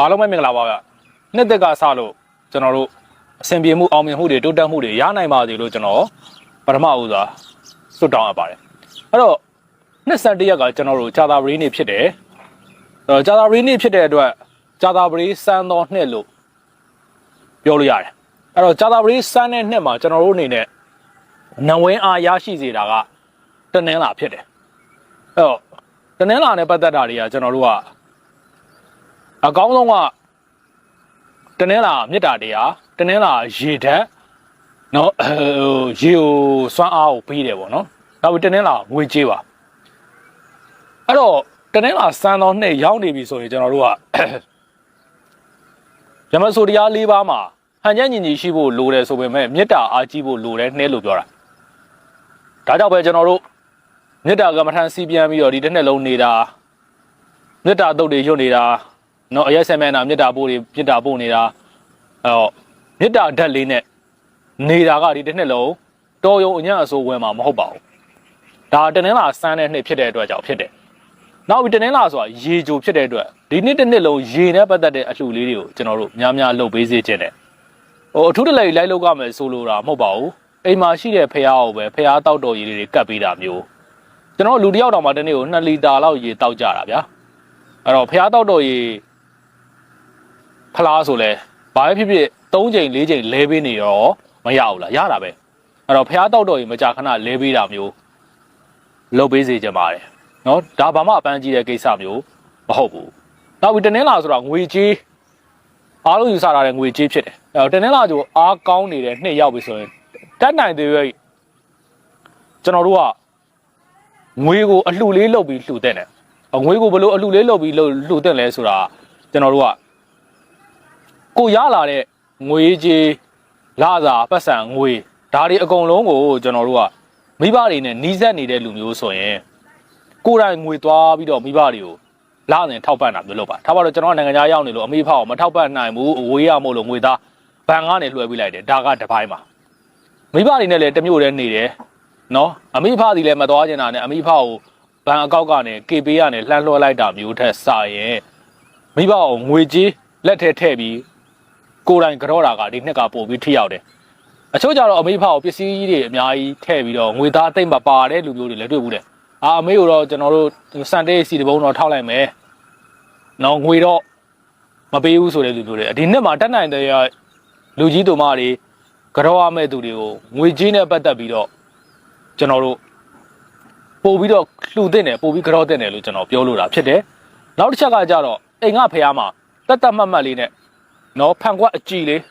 အားလုံးပဲမင်္ဂလာပါဗျနှစ်သက်ကစလို့ကျွန်တော်တို့အဆင်ပြေမှုအောင်မြင်မှုတွေတိုးတက်မှုတွေရနိုင်ပါစေလို့ကျွန်တော်ပထမဦးစွာစွတ်တောင်းအပ်ပါတယ်အဲ့တော့နှစ်ဆက်တရက်ကကျွန်တော်တို့ဂျာသာပရီနေ့ဖြစ်တယ်အဲ့တော့ဂျာသာပရီနေ့ဖြစ်တဲ့အတွက်ဂျာသာပရီစမ်းသောနှစ်လို့ပြောလို့ရတယ်အဲ့တော့ဂျာသာပရီစမ်းတဲ့နှစ်မှာကျွန်တော်တို့အနေနဲ့နဝင်းအားရရှိစေတာကတနင်္လာဖြစ်တယ်အဲ့တော့တနင်္လာနဲ့ပတ်သက်တာတွေကကျွန်တော်တို့က အကောင်းဆုံးကတနင်္လာမေတ္တာတရားတနင်္လာရေဓာတ်နော်ဟိုရေကိုစွမ်းအားကိုပေးတယ်ပေါ့နော်နောက်ပြီးတနင်္လာငွေကြေးပါအဲ့တော့တနင်္လာစံတော်နှစ်ရောက်နေပြီဆိုရင်ကျွန်တော်တို့ကရမဆိုတရား၄ပါးမှာဟန်ချက်ညီညီရှိဖို့လိုတယ်ဆိုပေမဲ့မေတ္တာအားကြီးဖို့လိုတယ်နှဲလို့ပြောတာဒါကြောင့်ပဲကျွန်တော်တို့မေတ္တာကမ္မထန်စီပြန်ပြီးတော့ဒီတစ်နှစ်လုံးနေတာမေတ္တာတုတ်တွေရွတ်နေတာ နော်အရက်ဆယ်မဲ့နာမေတ္တာပို့တွေမေတ္တာပို့နေတာအဲ့တော့မေတ္တာဓာတ်လေးနဲ့နေတာကဒီတစ်နှစ်လုံးတော်ရုံအညံ့အစိုးဝင်မှာမဟုတ်ပါဘူးဒါတနင်္လာစမ်းတဲ့နှစ်ဖြစ်တဲ့အတွက်ကြောင့်ဖြစ်တယ်နောက်ပြီးတနင်္လာဆိုတာရေကြိုဖြစ်တဲ့အတွက်ဒီနှစ်တစ်နှစ်လုံးရေနဲ့ပတ်သက်တဲ့အလှူလေးတွေကိုကျွန်တော်တို့များများလုပ်ပေးစေချင်တယ်ဟိုအထူးတလဲလိုက်လောက်ကမယ်ဆိုလိုတာမဟုတ်ပါဘူးအိမ်မှာရှိတဲ့ဖះကိုပဲဖះတောက်တော်ရည်တွေကတ်ပေးတာမျိုးကျွန်တော်လူတစ်ယောက်တောင်မှတနေ့ကို2လီတာလောက်ရေတောက်ကြတာဗျာအဲ့တော့ဖះတောက်တော်ရည်ဖ လားဆိုလဲဘာပဲဖြစ်ဖြစ်3ချိန်4ချိန်လဲပေးနေရောမရဘူးလားရတာပဲအဲ့တော့ဖះတောက်တော်ရည်မကြာခဏလဲပေးတာမျိုးလုပ်ပေးစေချင်ပါတယ်နော်ဒါဘာမှအပန်းကြီးတဲ့ကိစ္စမျိုးမဟုတ်ဘူးနောက်ပြီးတနင်္လာဆိုတာငွေကြေးအားလုံးယူဆထားတဲ့ငွေကြေးဖြစ်တယ်အဲ့တော့တနင်္လာကျိုးအားကောင်းနေတဲ့နှစ်ရောက်ပြီဆိုရင်တက်နိုင်သေးရဲ့ကျွန်တော်တို့ကငွေကိုအလှလေးလုပ်ပြီးလှူတဲ့တယ်ငွေကိုဘယ်လိုအလှလေးလုပ်ပြီးလှူတဲ့လဲဆိုတာကျွန်တော်တို့က ကိုရလာတဲ့ငွေကြေးလာစာပတ်စံငွေဒါတွေအကုန်လုံးကိုကျွန်တော်တို့ကမိဘတွေနဲ့နှီးစပ်နေတဲ့လူမျိုးဆိုရင်ကိုယ်တိုင်ငွေသွားပြီးတော့မိဘတွေကိုလာနေထောက်ပံ့တာမျိုးလုပ်ပါထားပါတော့ကျွန်တော်နိုင်ငံခြားရောက်နေလို့အမေဖောက်မထောက်ပံ့နိုင်ဘူးအဝေးရမို့လို့ငွေသားဘဏ်ကနေလွှဲပေးလိုက်တယ်ဒါကတစ်ပိုင်းပါမိဘတွေနဲ့လည်းတမျိုးတည်းနေတယ်နော်အမိဖသည်လည်းမသွားကျင်တာနဲ့အမိဖကိုဘဏ်အကောက်ကနေ KP ကနေလှမ်းလွှဲလိုက်တာမျိုးထက်စရင်မိဘကိုငွေကြေးလက်ထဲထည့်ပြီး ကိုယ်တိုင်ကြောတာကဒီနှစ်ကပို့ပြီးထိရောက်တယ်အချို့ကြတော့အမိဖကိုပစ္စည်းတွေအများကြီးထည့်ပြီးတော့ငွေသားသိမ့်မပါတဲ့လူမျိုးတွေလည်းတွေ့ဘူးတယ်အာအမေကိုတော့ကျွန်တော်တို့စန်တေးစီတဘုံတော့ထောက်လိုက်မယ်နော်ငွေတော့မပေးဘူးဆိုတဲ့လူမျိုးတွေဒီနှစ်မှာတက်နိုင်တဲ့လူကြီးတို့မတွေကြောရမဲ့သူတွေကိုငွေကြေးနဲ့ပတ်သက်ပြီးတော့ကျွန်တော်တို့ပို့ပြီးတော့လှူတဲ့တယ်ပို့ပြီးကြောတဲ့တယ်လို့ကျွန်တော်ပြောလို့တာဖြစ်တယ်နောက်တစ်ချက်ကကြတော့အိမ်ကဖះမှာတက်တက်မှတ်မှတ်လေးနဲ့ နော်ဖန်ကွက်အကြည်လေး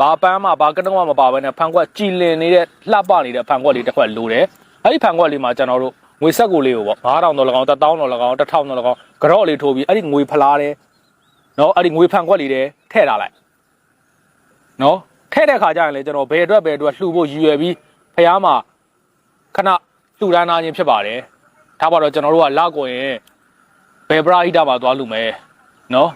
ဘာပန်းမှဘာကတုံးမှမပါဘဲနဲ့ဖန်ကွက်ကြည်လင်နေတဲ့လှပနေတဲ့ဖန်ကွက်လေးတစ်ခွက်လိုတယ်အဲ့ဒီဖန်ကွက်လေးမှာကျွန်တော်တို့ငွေဆက်ကိုလေးကိုပေါ့9000တော့၎င်း1000တော့၎င်း1000တော့၎င်းကြော့လေးထိုးပြီးအဲ့ဒီငွေဖလားတယ်နော်အဲ့ဒီငွေဖန်ကွက်လေးတွေထည့်ထားလိုက်နော်ထည့်တဲ့ခါကျရင်လေကျွန်တော်ဘယ်အတွက်ဘယ်အတွက်လှူဖို့ရည်ရွယ်ပြီးဖះမှာခဏလှူဒန်းနာခြင်းဖြစ်ပါတယ်ဒါပါတော့ကျွန်တော်တို့ကလောက်ကိုရင်ဘယ်ပရာဟိတမှာသွားလှူမယ်နော်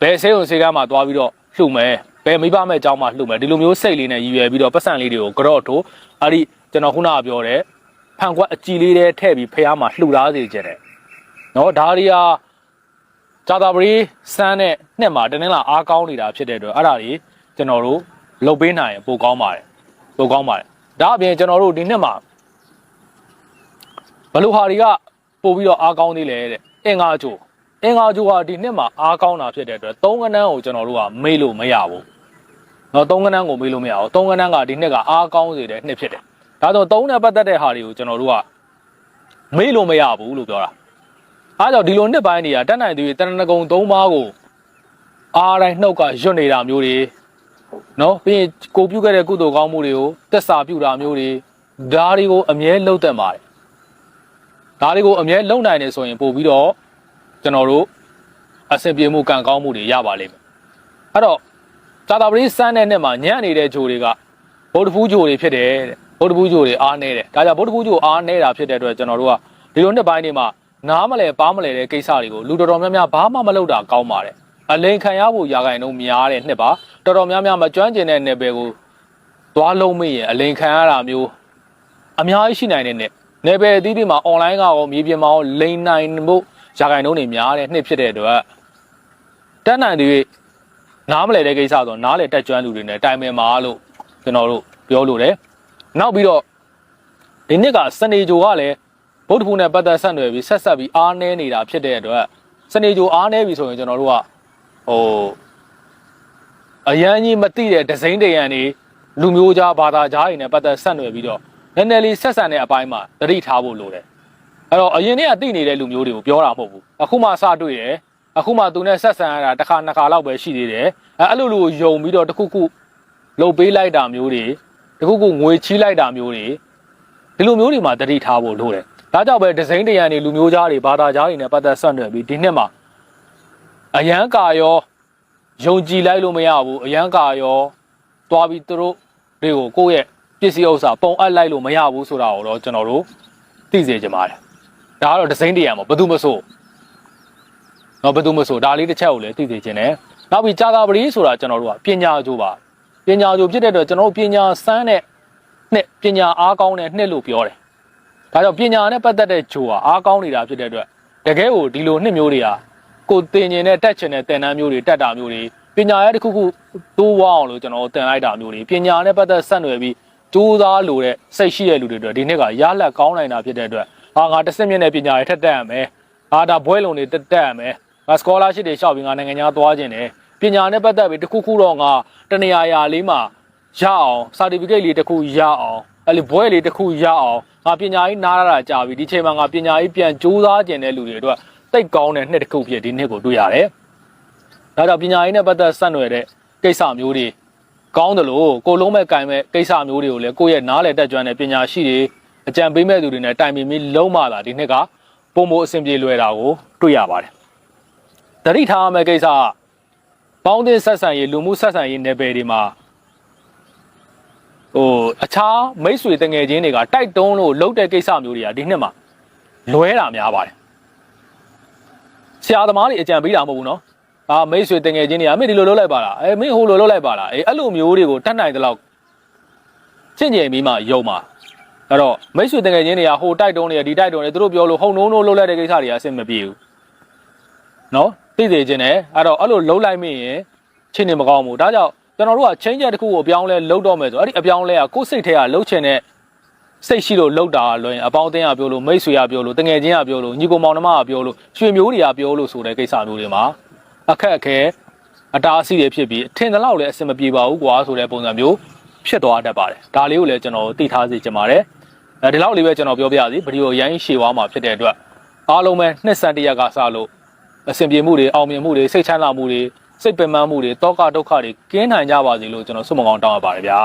ဘယ်ဆေးုံဆေးကမ်းမှာသွားပြီးတော့ လှူမယ်ဘယ်မိဘမဲ့အကြောင်းမှာလှူမယ်ဒီလိုမျိုးစိတ်လေးနဲ့ရည်ရွယ်ပြီးတော့ပတ်စံလေးတွေကိုကြော့ထိုးအဲ့ဒီကျွန်တော်ခုနကပြောတဲ့ဖန်ခွက်အကြည်လေးတွေထည့်ပြီးဖះမှာလှူသားစေခြင်းတယ်နော်ဒါရီယာဂျာတာပရီစမ်းတဲ့နှစ်မှာတနင်္လာအားကောင်းနေတာဖြစ်တဲ့အတွက်အဲ့ဒါတွေကျွန်တော်တို့လုပ်ပေးနိုင်ရင်ပိုကောင်းပါတယ်ပိုကောင်းပါတယ်ဒါအပြင်ကျွန်တော်တို့ဒီနှစ်မှာဘလူဟာတွေကပို့ပြီးတော့အားကောင်းသေးလေတဲ့အင်္ဂါချို အင်္ဂါချိုကဒီနှစ်မှာအားကောင်းတာဖြစ်တဲ့အတွက်သုံးကနန်းကိုကျွန်တော်တို့ကမေ့လို့မရဘူးနော်သုံးကနန်းကိုမေ့လို့မရဘူးသုံးကနန်းကဒီနှစ်ကအားကောင်းစေတဲ့နှစ်ဖြစ်တယ်ဒါဆိုသုံးနဲ့ပတ်သက်တဲ့ဟာတွေကိုကျွန်တော်တို့ကမေ့လို့မရဘူးလို့ပြောတာအားကြောင့်ဒီလိုနှစ်ပိုင်းတွေကတက်နိုင်သေးတရဏဂုံသုံးပါးကိုအားတိုင်းနှုတ်ကရွတ်နေတာမျိုးတွေနော်ပြီးရင်ကိုပြုတ်ခဲ့တဲ့ကုသိုလ်ကောင်းမှုတွေကိုတက်စာပြုတာမျိုးတွေဒါတွေကိုအမြဲလှုပ်သက်ပါတယ်ဒါတွေကိုအမြဲလုံနိုင်နေဆိုရင်ပို့ပြီးတော့ ကျွန်တော်တို့အဆင်ပြေမှုကံကောင်းမှုတွေရပါလိမ့်မယ်အဲ့တော့ဇာတာပရိစမ်းတဲ့နှစ်မှာညံ့နေတဲ့ဂျိုတွေကဗုဒ္ဓဖူးဂျိုတွေဖြစ်တယ်တဲ့ဗုဒ္ဓဖူးဂျိုတွေအားနေတယ်ဒါကြောင့်ဗုဒ္ဓဖူးဂျိုအားနေတာဖြစ်တဲ့အတွက်ကျွန်တော်တို့ကဒီလိုနှစ်ပိုင်းတွေမှာနားမလဲပါမလဲတဲ့ကိစ္စတွေကိုလူတော်တော်များများဘာမှမလုပ်တာကောင်းပါတယ်အလိန်ခံရဖို့ရာဂိုင်တော့များတဲ့နှစ်ပါတော်တော်များများမကျွမ်းကျင်တဲ့နယ်ပယ်ကိုသွားလုံးမိရင်အလိန်ခံရတာမျိုးအများကြီးရှိနိုင်တဲ့နှစ်နယ်ပယ်အသီးတွေမှာ online ကရောမြေပြင်မှာရောလိန်နိုင်မှု ရာဂိုင်နှုန်းတွေများတဲ့နှစ်ဖြစ်တဲ့အတွက်တက်နိုင်တွေနားမလဲတဲ့ကိစ္စဆိုတော့နားလေတက်ကျွမ်းလူတွေနဲ့တိုင်ပင်ပါလို့ကျွန်တော်တို့ပြောလို့တယ်နောက်ပြီးတော့ဒီနှစ်ကစနေဂျိုကလည်းဗုဒ္ဓဖူနဲ့ပတ်သက်ဆက်နွယ်ပြီးဆက်ဆက်ပြီးအားနည်းနေတာဖြစ်တဲ့အတွက်စနေဂျိုအားနည်းပြီဆိုရင်ကျွန်တော်တို့ကဟိုအရန်ကြီးမသိတဲ့ဒဇိန်တရံနေလူမျိုးကြားဘာသာကြားတွေနဲ့ပတ်သက်ဆက်နွယ်ပြီးတော့နည်းနည်းလေးဆက်ဆံတဲ့အပိုင်းမှာသတိထားဖို့လိုတယ် အဲ့တော့အရင်ကသိနေတဲ့လူမျိုးတွေကိုပြောတာမဟုတ်ဘူးအခုမှစတွေ့တယ်အခုမှသူနဲ့ဆက်ဆံရတာတစ်ခါနှစ်ခါလောက်ပဲရှိသေးတယ်အဲအဲ့လိုလိုယုံပြီးတော့တစ်ခုခုလှုပ်ပေးလိုက်တာမျိုးတွေတစ်ခုခုငွေချီးလိုက်တာမျိုးတွေဒီလိုမျိုးတွေမှာသတိထားဖို့လိုတယ်ဒါကြောင့်ပဲဒဇိန်တရံနေလူမျိုးကြားတွေဘာသာကြားတွေနဲ့ပတ်သက်ဆက်နွယ်ပြီးဒီနှစ်မှာအရန်ကာရောယုံကြည်လိုက်လို့မရဘူးအရန်ကာရောသွားပြီးသူတို့တွေကိုကိုယ့်ရဲ့ပစ္စည်းဥစ္စာပုံအပ်လိုက်လို့မရဘူးဆိုတာကိုတော့ကျွန်တော်တို့သိစေချင်ပါတယ် ဒါကတော့ဒဇိန်တရံပေါ့ဘယ်သူမဆိုတော့ဘယ်သူမဆိုဒါလေးတစ်ချက်ကိုလည်းသိစေချင်တယ်နောက်ပြီးကြာသာပတိဆိုတာကျွန်တော်တို့ကပညာကြိုးပါပညာကြိုးဖြစ်တဲ့အတွက်ကျွန်တော်တို့ပညာစမ်းတဲ့နှစ်ပညာအားကောင်းတဲ့နှစ်လို့ပြောတယ်ဒါကြောင့်ပညာနဲ့ပတ်သက်တဲ့ဂျိုးဟာအားကောင်းနေတာဖြစ်တဲ့အတွက်တကယ်ကိုဒီလိုနှစ်မျိုးတွေဟာကိုယ်သင်ကျင်တဲ့တက်ချင်တဲ့သင်တန်းမျိုးတွေတက်တာမျိုးတွေပညာရဲ့တစ်ခုခုတိုးဝအောင်လို့ကျွန်တော်တို့သင်လိုက်တာမျိုးတွေပညာနဲ့ပတ်သက်ဆက်နွယ်ပြီးကြိုးစားလို့တဲ့စိတ်ရှိတဲ့လူတွေအတွက်ဒီနှစ်ကရလက်ကောင်းနိုင်တာဖြစ်တဲ့အတွက် ဟာငါတစ်စက်မြင့်တဲ့ပညာတွေထက်တက်ရမယ်ဟာဒါဘွဲလုံတွေတက်တက်ရမယ်ငါစကောလာရှစ်တွေရှောက်ပြီးငါနိုင်ငံခြားသွားခြင်းတယ်ပညာနဲ့ပတ်သက်ပြီးတစ်ခုခုတော့ငါတနေရာရာလေးမှာရအောင် certificate လေးတစ်ခုရအောင်အဲ့လေဘွဲလေးတစ်ခုရအောင်ငါပညာရေးနားရတာကြာပြီဒီချိန်မှာငါပညာရေးပြန်ကြိုးစားခြင်းတဲ့လူတွေအတွက်တိတ်ကောင်းတဲ့နှစ်တစ်ခုဖြစ်ဒီနှစ်ကိုတွေ့ရတယ်။ဒါကြောင့်ပညာရေးနဲ့ပတ်သက်ဆက်နွယ်တဲ့ကိစ္စမျိုးတွေကောင်းတယ်လို့ကိုလုံးမဲ့ကင်မဲ့ကိစ္စမျိုးတွေကိုလည်းကိုယ့်ရဲ့နားလည်တက်ကြွတဲ့ပညာရှိတွေ အကြံပေးမဲ့သူတွေနဲ့တိုင်ပင်ပြီးလုံးမလာဒီနှစ်ကပုံမအဆင်ပြေလွယ်တာကိုတွေ့ရပါတယ်။တတိထားရမယ့်ကိစ္စကပေါင်းတင်ဆက်ဆံရေးလူမှုဆက်ဆံရေးနယ်ပယ်တွေမှာဟိုအခြားမိတ်ဆွေတငယ်ချင်းတွေကတိုက်တွန်းလို့လှုပ်တဲ့ကိစ္စမျိုးတွေကဒီနှစ်မှာလွဲတာများပါတယ်ဆရာသမားတွေအကြံပေးတာမဟုတ်ဘူးနော်အာမိတ်ဆွေတငယ်ချင်းတွေကမင်းဒီလိုလုပ်လိုက်ပါလားအဲမင်းဟိုလိုလုပ်လိုက်ပါလားအဲအဲ့လိုမျိုးတွေကိုတတ်နိုင်တဲ့လောက်ချင့်ကြင်ပြီးမှယုံပါ အဲ့တော့မိတ်ဆွေတငယ်ချင်းတွေကဟိုတိုက်တွန်းနေဒီတိုက်တွန်းနေသူတို့ပြောလို့ဟုံနှုံးနှုံးလှုပ်လိုက်တဲ့ကိစ္စတွေကအဆင်မပြေဘူးနော်သိသေးခြင်းနဲ့အဲ့တော့အဲ့လိုလှုပ်လိုက်မိရင်ချင်းနေမကောင်းဘူးဒါကြောင့်ကျွန်တော်တို့ကချင်းချက်တစ်ခုကိုအပြောင်းလဲလှုပ်တော့မယ်ဆိုအဲ့ဒီအပြောင်းလဲကကိုယ်စိတ်ထဲကလှုပ်ချင်တဲ့စိတ်ရှိလို့လှုပ်တာလွင်အပေါင်းအသင်းကပြောလို့မိတ်ဆွေကပြောလို့တငယ်ချင်းကပြောလို့ညီကိုမောင်နှမကပြောလို့ရွှေမျိုးတွေကပြောလို့ဆိုတဲ့ကိစ္စမျိုးတွေမှာအခက်အခဲအတားအဆီးတွေဖြစ်ပြီးအထင်သလောက်လည်းအဆင်မပြေပါဘူးကွာဆိုတဲ့ပုံစံမျိုးဖြစ်သွားတတ်ပါတယ်ဒါလေးကိုလည်းကျွန်တော်သိထားစေချင်ပါတယ် အဲဒီလောက်လေးပဲကျွန်တော်ပြောပြစီဗီဒီယိုရိုင်းရှည်သွားမှာဖြစ်တဲ့အတွက်အားလုံးပဲနှစ်ဆန်တရက်ကစလို့အဆင်ပြေမှုတွေအောင်မြင်မှုတွေစိတ်ချမ်းသာမှုတွေစိတ်ပင်ပန်းမှုတွေတောကဒုက္ခတွေကင်းနိုင်ကြပါစေလို့ကျွန်တော်ဆုမကောင်းတောင်းရပါတယ်ဗျာ